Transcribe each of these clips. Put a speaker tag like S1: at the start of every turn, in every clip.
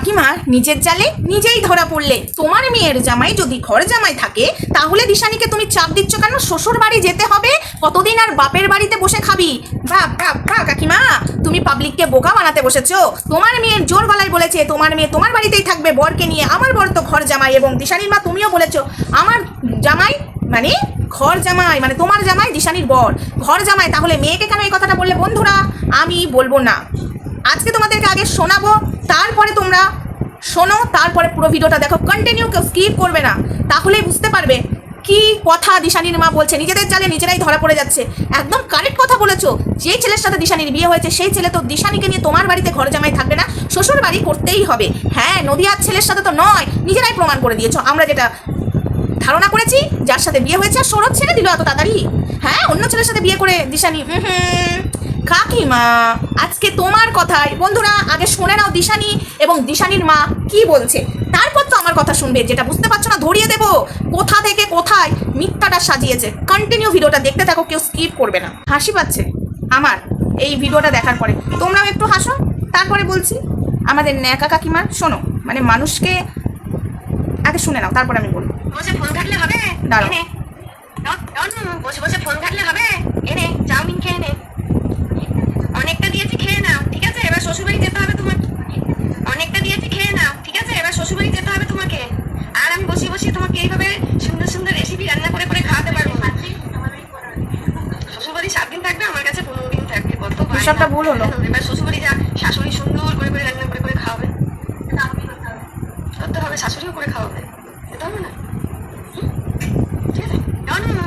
S1: কাকিমা নিজের জালে নিজেই ধরা পড়লে। তোমার মেয়ের জামাই যদি ঘর জামাই থাকে, তাহলে দিশানিকে তুমি চাপ দিচ্ছ কেন? শ্বশুর বাড়ি যেতে হবে? কতদিন আর বাপের বাড়িতে বসে খাবি? বা বা কাকিমা, তুমি পাবলিককে বোকা বানাতে বসেছো। তোমার মেয়ের জোর গলায় বলেছে, তোমার মেয়ে তোমার বাড়িতেই থাকবে, বরকে নিয়ে। আমার বর তো ঘর জামাই এবং দিশানির মা তুমিও বলেছ। আমার জামাই মানে ঘর জামাই মানে তোমার জামাই দিশানির বর। ঘর জামাই, তাহলে মেয়েকে কেন এই কথাটা বললে বন্ধুরা? আমি বলব না। আজকে তোমাদেরকে আগে শোনাবো তারপরে তোমরা শোনো তারপরে পুরো ভিডিওটা দেখো। কন্টিনিউ কেউ স্কিপ করবে না। তাহলেই বুঝতে পারবে কি কথা দিশানির মা বলছে। নিজেদের জালে নিজেরাই ধরা পড়ে যাচ্ছে। একদম কারেক্ট কথা বলেছ। যে ছেলের সাথে দিশানির বিয়ে হয়েছে সেই ছেলে তো দিশানিকে নিয়ে তোমার বাড়িতে ঘর জামাই থাকবে না শ্বশুর বাড়ি করতেই হবে। হ্যাঁ নদিয়ার ছেলের সাথে তো নয় নিজেরাই প্রমাণ করে দিয়েছ। আমরা যেটা ধারণা করেছি যার সাথে বিয়ে হয়েছে আর সৌরভ ছেড়ে দিল এত তাড়াতাড়ি। হ্যাঁ অন্য ছেলের সাথে বিয়ে করে দিশানি হুম, কাকিমা আজকে তোমার কথাই। বন্ধুরা আগে শুনে নাও দিশানি এবং দিশানির মা কি বলছে। তারপর তো আমার কথা শুনবে যেটা বুঝতে পারছ না ধরিয়ে দেবো। কোথা থেকে কোথায় মিথ্যাটা সাজিয়েছে। কন্টিনিউ ভিডিওটা দেখতে থাকো কেউ স্কিপ করবে না। হাসি পাচ্ছে আমার এই ভিডিওটা দেখার পরে। তোমরাও একটু হাসো। তারপরে বলছি আমাদের ন্যাকা কাকিমা শোনো মানে মানুষকে আগে শুনে নাও তারপরে আমি বলব।
S2: বসে ফোন ঘাটলে হবে?
S1: দাঁড়াও।
S2: বসে বসে ফোন ঘাটলে হবে? এনে চাউমিন খেয়ে নে। দিয়েছি খেয়ে নাও ঠিক আছে? এবার শ্বশুরবাড়ি যেতে হবে তোমাকে। অনেকটা দিয়েছি খেয়ে নাও ঠিক আছে? এবার শ্বশুরবাড়ি যেতে হবে তোমাকে। আর আমি বসে বসে তোমাকে এইভাবে সুন্দর সুন্দর রেসিপি রান্না করে করে খাওয়াতে পারব না। শ্বশুরবাড়ি সাত দিন থাকবে আমার কাছে পনেরো দিন থাকবে। কত।
S1: হিসাবটা ভুল হলো।
S2: এবার শ্বশুরবাড়ি যা শাশুড়ি সুন্দর করে করে রান্না করে করে খাওয়াবে। করতে হবে শাশুড়িও করে খাওয়াবে। যেতে হবে না?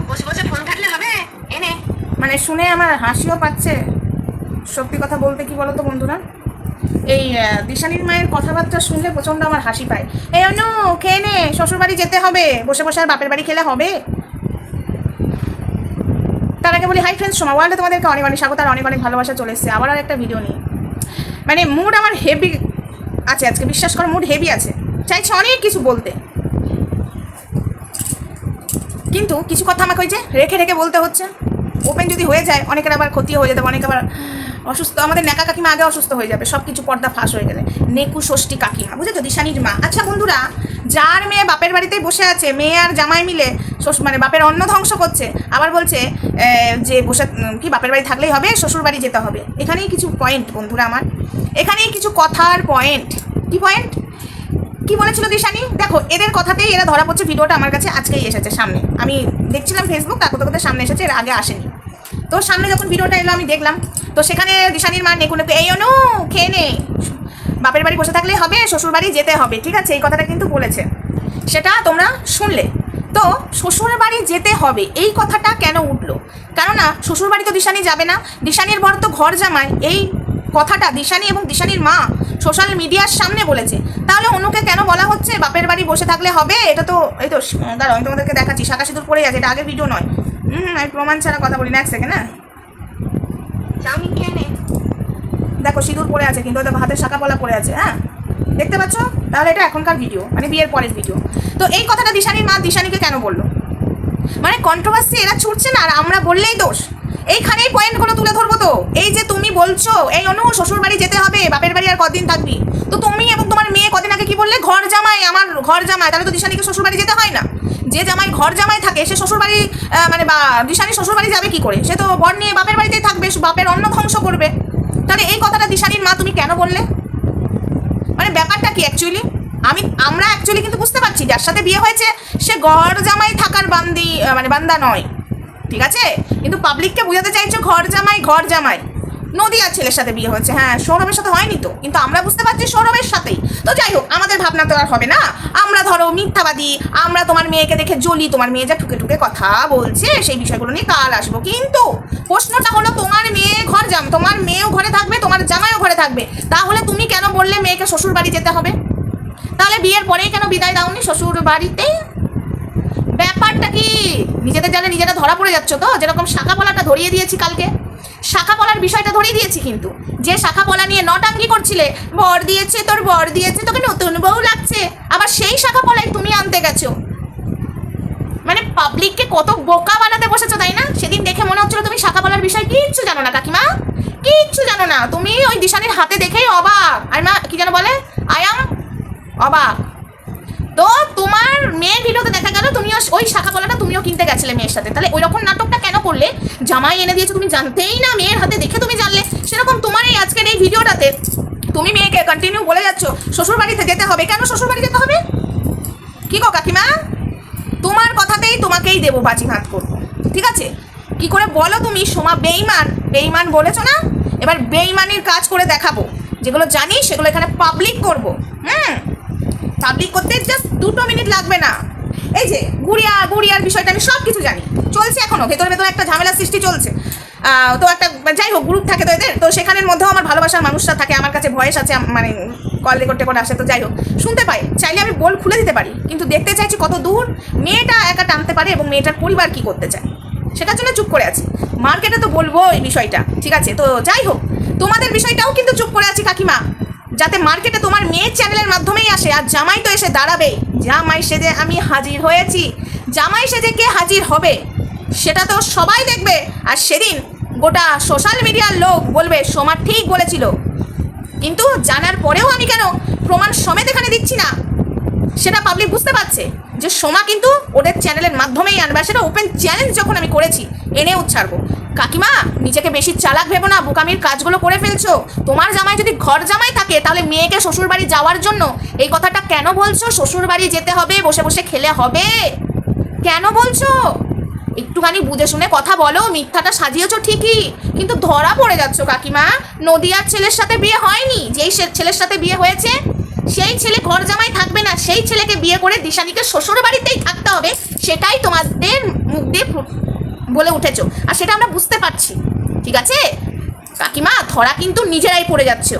S2: বসে বসে ফোন ঘাটলে হবে। এনে।
S1: মানে শুনে আমার হাসিও পাচ্ছে। সত্যি কথা বলতে কি বলো তো বন্ধুরা? এই দিশানির মায়ের কথাবার্তা শুনলে প্রচণ্ড আমার হাসি পায়। এই অনু, খেয়ে নে, শ্বশুরবাড়ি যেতে হবে। বসে বসে আর বাপের বাড়ি খেলে হবে? তার আগে বলি হাই ফ্রেন্ডস সোমা ওয়ার্ল্ডে তোমাদেরকে অনেক অনেক স্বাগত আর অনেক অনেক ভালোবাসা চলে এসছে আবার আর একটা ভিডিও নিয়ে। মানে মুড আমার হেভি আছে, আজকে বিশ্বাস করো মুড হেভি আছে। চাইছে অনেক কিছু বলতে। কিন্তু কিছু কথা আমাকে ওই যে রেখে রেখে বলতে হচ্ছে। ওপেন যদি হয়ে যায়, অনেকের আবার ক্ষতি হয়ে যেতে অনেকে আবার অসুস্থ, আমাদের নেকা কাকিমা আগে অসুস্থ হয়ে যাবে সব কিছু পর্দা ফাঁস হয়ে গেলে। নেকু ষষ্ঠী কাকিমা, বুঝেছ? দিশানির মা। আচ্ছা বন্ধুরা, যার মেয়ে বাপের বাড়িতেই বসে আছে, মেয়ে আর জামাই মিলে মানে বাপের অন্ন ধ্বংস করছে, আবার বলছে যে বসে কি বাপের বাড়ি থাকলেই হবে শ্বশুর বাড়ি যেতে হবে। এখানেই কিছু পয়েন্ট বন্ধুরা আমার। এখানেই কিছু কথার পয়েন্ট কি পয়েন্ট কি বলেছিল দিশানি? দেখো, এদের কথাতেই এরা ধরা পড়ছে, ভিডিওটা আমার কাছে আজকেই এসেছে সামনে। আমি দেখছিলাম ফেসবুক কোথাও কোথাও সামনে এসেছে, এর আগে আসেনি। তো সামনে যখন ভিডিওটা এলো, আমি দেখলাম। তো সেখানে দিশানির মা নেকু নেকু এই অনু, খেয়ে নে। বাপের বাড়ি বসে থাকলেই হবে শ্বশুর বাড়ি যেতে হবে, ঠিক আছে? এই কথাটা কিন্তু বলেছে। সেটা তোমরা শুনলে। তো শ্বশুর বাড়ি যেতে হবে, এই কথাটা কেন উঠল? কেননা শ্বশুর বাড়ি তো দিশানি যাবে না। দিশানির বর তো ঘর জামায় এই কথাটা দিশানি এবং দিশানির মা সোশ্যাল মিডিয়ার সামনে বলেছে। তাহলে অনুকে কেন বলা হচ্ছে বাপের বাড়ি বসে থাকলে হবে? এটা তো, এই তো দাঁড়াও, আমি তোমাদেরকে দেখাচ্ছি। শাখা সিঁদুর পড়ে আছে, এটা আগে ভিডিও নয়। হুম আমি প্রমাণ ছাড়া কথা বলি না এক সেকেন্ড হ্যাঁ?
S2: চাউমিন খেয়ে নে
S1: দেখো সিঁদুর পড়ে আছে কিন্তু ওদের হাতের শাখা পলা পড়ে আছে হ্যাঁ? দেখতে পাচ্ছ? তাহলে এটা এখনকার ভিডিও মানে বিয়ের পরের ভিডিও তো এই কথাটা দিশানির মা দিশানিকে কেন বলল? মানে কন্ট্রোভার্সি এরা ছুটছে না আর আমরা বললেই দোষ। এইখানেই পয়েন্টগুলো তুলে ধরবো তো। এই যে তুমি বলছো এই অনু শ্বশুর বাড়ি যেতে হবে বাপের বাড়ি আর কদিন থাকবি। তো তুমি এবং তোমার মেয়ে কদিন আগে কি বললে? ঘর জামাই আমার ঘর জামাই তাহলে তো দিশানিকে শ্বশুর বাড়ি যেতে হয় না। যে জামাই ঘর জামাই থাকে, সে শ্বশুর বাড়ি মানে বা দিশানি শ্বশুর বাড়ি যাবে কি করে? সে তো বর নিয়ে বাপের বাড়িতেই থাকবে বাপের অন্ন ধ্বংস করবে। তাহলে এই কথাটা দিশানির মা তুমি কেন বললে? মানে ব্যাপারটা কি অ্যাকচুয়ালি আমি, আমরা অ্যাকচুয়ালি কিন্তু বুঝতে পারছি, যার সাথে বিয়ে হয়েছে, সে ঘর জামাই থাকার বান্দি মানে বান্দা নয়। ঠিক আছে? কিন্তু পাবলিককে বোঝাতে চাইছো ঘর জামাই ঘর জামাই। নদিয়ার ছেলের সাথে বিয়ে হয়েছে। হ্যাঁ সৌরভের সাথে হয়নি তো। কিন্তু আমরা বুঝতে পারছি সৌরভের সাথেই। তো যাই হোক, আমাদের ভাবনা তো আর হবে না। আমরা ধরো মিথ্যাবাদী, আমরা তোমার মেয়েকে দেখে জ্বলি, তোমার মেয়ে যা ঠুকে ঠুকে কথা বলছে, সেই বিষয়গুলো নিয়ে কাল আসব। কিন্তু প্রশ্নটা হলো, তোমার মেয়ে ঘর জাম, তোমার মেয়েও ঘরে থাকবে, তোমার জামাইও ঘরে থাকবে। তাহলে তুমি কেন বললে মেয়েকে শ্বশুর বাড়ি যেতে হবে? তাহলে বিয়ের পরেই কেন বিদায় দাওনি শ্বশুর বাড়িতে? ব্যাপারটা কি? নিজেদের জানে নিজেরা ধরা পড়ে যাচ্ছ তো? যেরকম শাখা পলাটা ধরিয়ে দিয়েছি কালকে। শাখা পলার বিষয়টা ধরিয়ে দিয়েছি কিন্তু। যে শাখা পলা নিয়ে নটাঙ্গি করছিলে, বর দিয়েছে, তোর বর দিয়েছে, তোকে নতুন বউ লাগছে, আবার সেই শাখা পলাই তুমি আনতে গেছো। মানে পাবলিককে কত বোকা বানাতে বসেছো, তাই না? সেদিন দেখে মনে হচ্ছিল তুমি শাখা পলার বিষয় কিচ্ছু জানো না, কাকিমা। কিচ্ছু জানো না, তুমি ওই দিশানির হাতে দেখেই অবাক। আর মা, কি যেন বলে? আই অবাক। তো তোমার মেয়ের ভিডিওতে দেখা তুমিও ওই শাখা কলাটা তুমিও কিনতে গেছিলে মেয়ের সাথে। তাহলে ওই রকম নাটকটা কেন করলে? জামাই এনে দিয়েছে, তুমি জানতেই না মেয়ের হাতে দেখে তুমি জানলে। সেরকম তোমার এই আজকের এই ভিডিওটাতে তুমি মেয়েকে কন্টিনিউ বলে যাচ্ছ শ্বশুর বাড়িতে যেতে হবে। কেন শ্বশুর বাড়ি যেতে হবে? কি গো কাকিমা? তোমার কথাতেই তোমাকেই দেবো বাজি ভাত করব। ঠিক আছে? কি করে বলো তুমি? সোমা বেইমান। বেইমান বলেছ না? এবার বেইমানির কাজ করে দেখাবো। যেগুলো জানি সেগুলো এখানে পাবলিক করব। হুম? পাবলিক করতে জাস্ট দুটো মিনিট লাগবে না। এই যে গুড়িয়া, গুড়িয়ার বিষয়টা আমি সব কিছু জানি। চলছে এখনও, ভেতরে ভেতরে একটা ঝামেলা সৃষ্টি চলছে। তো একটা, যাই হোক গ্রুপ থাকে তো এদের। তো সেখানের মধ্যেও আমার ভালোবাসার মানুষরা থাকে, আমার কাছে ভয়েস আছে মানে কল রেকর্ড টেকর্ড আসে, তো যাই হোক। শুনতে পাই, চাইলে আমি বল খুলে দিতে পারি, কিন্তু দেখতে চাইছি কত দূর মেয়েটা একা টানতে পারে এবং মেয়েটার পরিবার কি করতে চায়। সেটার জন্য চুপ করে আছি। মার্কেটে তো বলব এই বিষয়টা, ঠিক আছে? তো যাই হোক, তোমাদের বিষয়টাও কিন্তু চুপ করে আছি, কাকিমা। যাতে মার্কেটে তোমার মেয়ের চ্যানেলের মাধ্যমেই আসে, আর জামাই তো এসে দাঁড়াবে জামাই সেজে আমি হাজির হয়েছি। জামাই সেজে কে হাজির হবে? সেটা তো সবাই দেখবে। আর সেদিন গোটা সোশ্যাল মিডিয়ার লোক বলবে, সোমা ঠিক বলেছিল। কিন্তু জানার পরেও আমি কেন প্রমাণ সমেত এখানে দিচ্ছি না? সেটা পাবলিক বুঝতে পারছে যে সোমা কিন্তু ওদের চ্যানেলের মাধ্যমেই আনবে সেটা ওপেন চ্যালেঞ্জ যখন আমি করেছি, এনে উচ্ছারবো কাকিমা, নিজেকে বেশি চালাক ভেবো না, বোকামির কাজগুলো করে ফেলছো। তোমার জামাই যদি ঘর জামাই থাকে, তাহলে মেয়েকে শ্বশুরবাড়ি যাওয়ার জন্য। এই কথাটা কেন বলছো? শ্বশুরবাড়ি যেতে হবে, বসে বসে খেলে হবে। কেন বলছো? একটুখানি বুঝে শুনে কথা বলো, মিথ্যাটা সাজিয়েছো ঠিকই, কিন্তু ধরা পড়ে যাচ্ছ কাকিমা। নদিয়ার ছেলের সাথে বিয়ে হয়নি, যেই ছেলের সাথে বিয়ে হয়েছে, সেই ছেলে ঘর জামাই থাকবে না, সেই ছেলেকে বিয়ে করে দিশানিকে শ্বশুর বাড়িতেই থাকতে হবে, সেটাই তোমাদের মুখ দিয়ে বলে উঠেছো। আর সেটা আমরা বুঝতে পারছি। ঠিক আছে? কাকিমা, ধরা কিন্তু নিজেরাই পড়ে যাচ্ছ।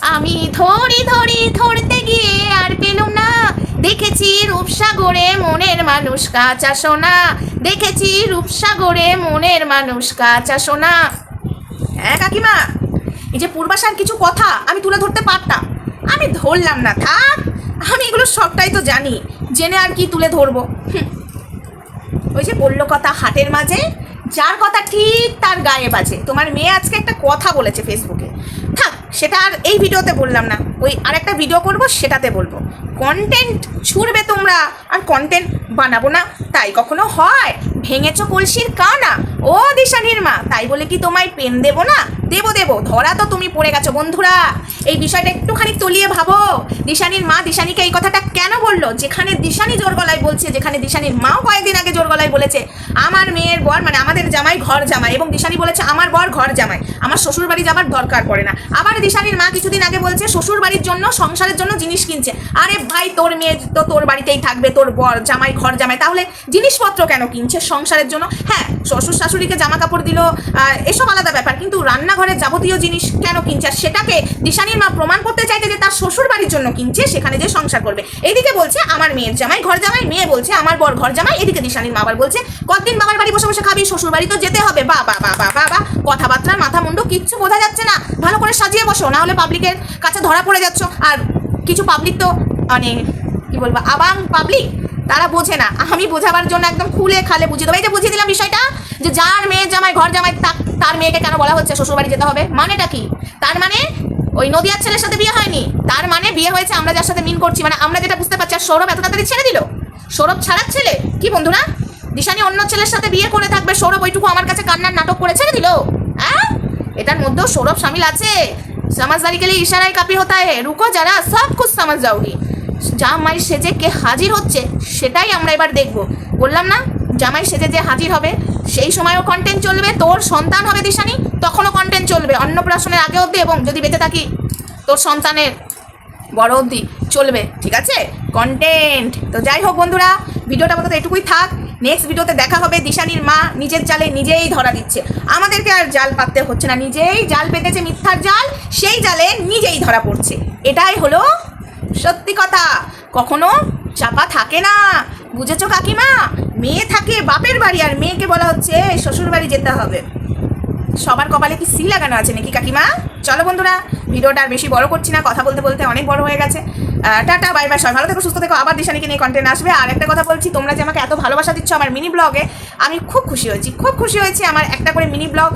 S1: আমি ধরি ধরি, ধরতে গিয়ে আর পেলুম না। দেখেছি রূপসাগরে মনের মানুষ কাঁচা সোনা। দেখেছি রূপসাগরে মনের মানুষ কাঁচা সোনা। হ্যাঁ কাকিমা? এই যে পূর্বাশার কিছু কথা আমি তুলে ধরতে পারতাম। আমি ধরলাম না, থাক। আমি এগুলো সবটাই তো জানি। জেনে আর কি তুলে ধরবো। ওই যে বলল কথা হাটের মাঝে, যার কথা ঠিক তার গায়ে বাজে। তোমার মেয়ে আজকে একটা কথা বলেছে ফেসবুকে। থাক, সেটা আর এই ভিডিওতে বললাম না। ওই আর একটা ভিডিও করব, সেটাতে বলব। কন্টেন্ট ছুড়বে তোমরা, আর কন্টেন্ট বানাবো না। তাই কখনো হয়? ভেঙেছো কলসির কানা? ও দিশানির মা তাই বলে কি তোমায় পেন দেবো না? দেবো দেবো, ধরা তো তুমি পড়ে গেছো, বন্ধুরা। এই বিষয়টা একটুখানি তলিয়ে ভাবো। দিশানির মা দিশানিকে এই কথাটা কেন বলল? যেখানে দিশানি জোর গলায় বলছে, যেখানে দিশানির মাও কয়েকদিন আগে জোর গলায় বলেছে, আমার মেয়ের বর মানে আমাদের জামাই ঘর জামাই। এবং দিশানি বলেছে, আমার বর ঘর জামাই। আমার শ্বশুর বাড়ি যাবার দরকার পড়ে না। আবার দিশানির মা কিছুদিন আগে বলছে শ্বশুর বাড়ির জন্য, সংসারের জন্য জিনিস কিনছে। আরে ভাই, তোর মেয়ে তো তোর বাড়িতেই থাকবে, তোর বর জামাই ঘর জামাই। তাহলে জিনিসপত্র কেন কিনছে? সংসারের জন্য। হ্যাঁ শ্বশুর শাশুড়িকে জামা কাপড় দিল এসব আলাদা ব্যাপার। কিন্তু রান্নাঘরের যাবতীয় জিনিস কেন কিনছে? আর সেটাকে দিশানির মা প্রমাণ করতে চাইতে যে তার শ্বশুর বাড়ির জন্য কিনছে, সেখানে যে সংসার করবে। এদিকে বলছে, আমার মেয়ের জামাই, ঘর জামাই। মেয়ে বলছে, আমার বর ঘর জামাই। এদিকে দিশানির মা আবার বলছে, কতদিন বাবার বাড়ি বসে বসে খাবি? শ্বশুর বাড়ি তো যেতে হবে। বা বা বা বা বা বা, কথাবার্তার মাথা মুন্ডু কিচ্ছু বোঝা যাচ্ছে না। ভালো করে সাজিয়ে বসো, না হলে পাবলিকের কাছে ধরা পড়ে যাচ্ছ। আর কিছু পাবলিক তো মানে কি বলব, আবাং পাবলিক তারা বোঝে না। আমি বোঝাবার জন্য একদম খুলে খালে বুঝিয়ে দেবো। এই যে বুঝিয়ে দিলাম বিষয়টা, যে যার মেয়ের জামাই, ঘর জামাই তার মেয়েকে কেন বলা হচ্ছে? শ্বশুরবাড়ি যেতে হবে। মানেটা কি? তার মানে ওই নদিয়ার ছেলের সাথে বিয়ে হয়নি। তার মানে বিয়ে হয়েছে, আমরা যার সাথে মিন করছি। মানে আমরা যেটা বুঝতে পারছি, আর সৌরভ এত তাড়াতাড়ি ছেড়ে দিল। সৌরভ ছাড়ার ছেলে? কি বন্ধুরা? দিশানি অন্য ছেলের সাথে বিয়ে করে থাকবে, সৌরভ ওইটুকু আমার কাছে কান্নার নাটক করে ছেড়ে দিল? হ্যাঁ এটার মধ্যেও সৌরভ সামিল আছে। সমাজদারি গেলে ইশারায় কাপি হতায়। হে রুকো যারা, সব কুছ সমাজ যাওগি জামাই সেজে কে হাজির হচ্ছে, সেটাই আমরা এবার দেখব। বললাম না, জামাই সেজে যে হাজির হবে, সেই সময়ও কন্টেন্ট চলবে, তোর সন্তান হবে দিশানি, তখনও কন্টেন্ট চলবে, অন্নপ্রাশনের আগে অবধি এবং যদি বেঁচে থাকি, তোর সন্তানের বড় অবধি চলবে, ঠিক আছে? কন্টেন্ট তো যাই হোক বন্ধুরা, ভিডিওটা মতো এটুকুই থাক নেক্সট ভিডিওতে দেখা হবে, দিশানির মা নিজের জালে নিজেই ধরা দিচ্ছে। আমাদেরকে আর জাল পাততে হচ্ছে না, নিজেই জাল পেতেছে মিথ্যার জাল, সেই জালে নিজেই ধরা পড়ছে। এটাই হলো সত্যি কথা, কখনো চাপা থাকে না। বুঝেছ কাকিমা? মেয়ে থাকে বাপের বাড়ি, আর মেয়েকে বলা হচ্ছে শ্বশুর বাড়ি যেতে হবে। সবার কপালে কি সি লাগানো আছে নাকি, কাকিমা? চলো বন্ধুরা, ভিডিওটা আর বেশি বড় করছি না, কথা বলতে বলতে অনেক বড় হয়ে গেছে। টাটা বাই বাই সবাই ভালো থেকো, সুস্থ থেকো, আবার দিশানিকে নিয়ে কন্টেন্ট আসবে। আর একটা কথা বলছি, তোমরা যে আমাকে এত ভালোবাসা দিচ্ছ আমার মিনি ব্লগে আমি খুব খুশি হয়েছি, খুব খুশি হয়েছি আমার একটা করে মিনি ব্লগ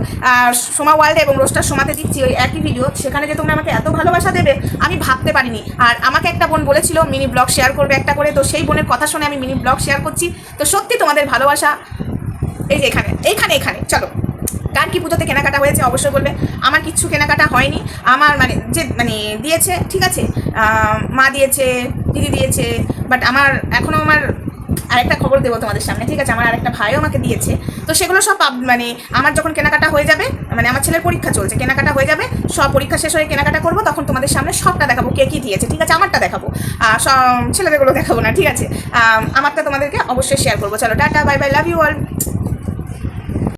S1: সোমা ওয়ার্ল্ডে এবং রোস্টার সোমাতে দিচ্ছি ওই একই ভিডিও সেখানে যে তোমরা আমাকে এত ভালোবাসা দেবে, আমি ভাবতে পারিনি। আর আমাকে একটা বোন বলেছিল মিনি ব্লগ শেয়ার করবে একটা করে, তো সেই বোনের কথা শুনে আমি মিনি ব্লগ শেয়ার করছি। তো সত্যি তোমাদের ভালোবাসা, এই যে এখানে এইখানে এখানে, চলো। কার কি পুজোতে কেনাকাটা হয়েছে অবশ্যই বলবে। আমার কিচ্ছু কেনাকাটা হয়নি। আমার মানে যে মানে দিয়েছে, ঠিক আছে মা দিয়েছে, দিদি দিয়েছে বাট আমার এখনও আমার আরেকটা খবর দেবো তোমাদের সামনে, ঠিক আছে? আমার আরেকটা ভাইও আমাকে দিয়েছে। তো সেগুলো সব মানে আমার যখন কেনাকাটা হয়ে যাবে মানে আমার ছেলের পরীক্ষা চলছে, কেনাকাটা হয়ে যাবে, সব পরীক্ষা শেষ হয়ে কেনাকাটা করব, তখন তোমাদের সামনে সবটা দেখাবো, কে কী দিয়েছে, ঠিক আছে? আমারটা দেখাবো। সব ছেলেদেরগুলো দেখাবো না, ঠিক আছে? আমারটা তোমাদেরকে অবশ্যই শেয়ার করব। চলো, tata bye bye love you all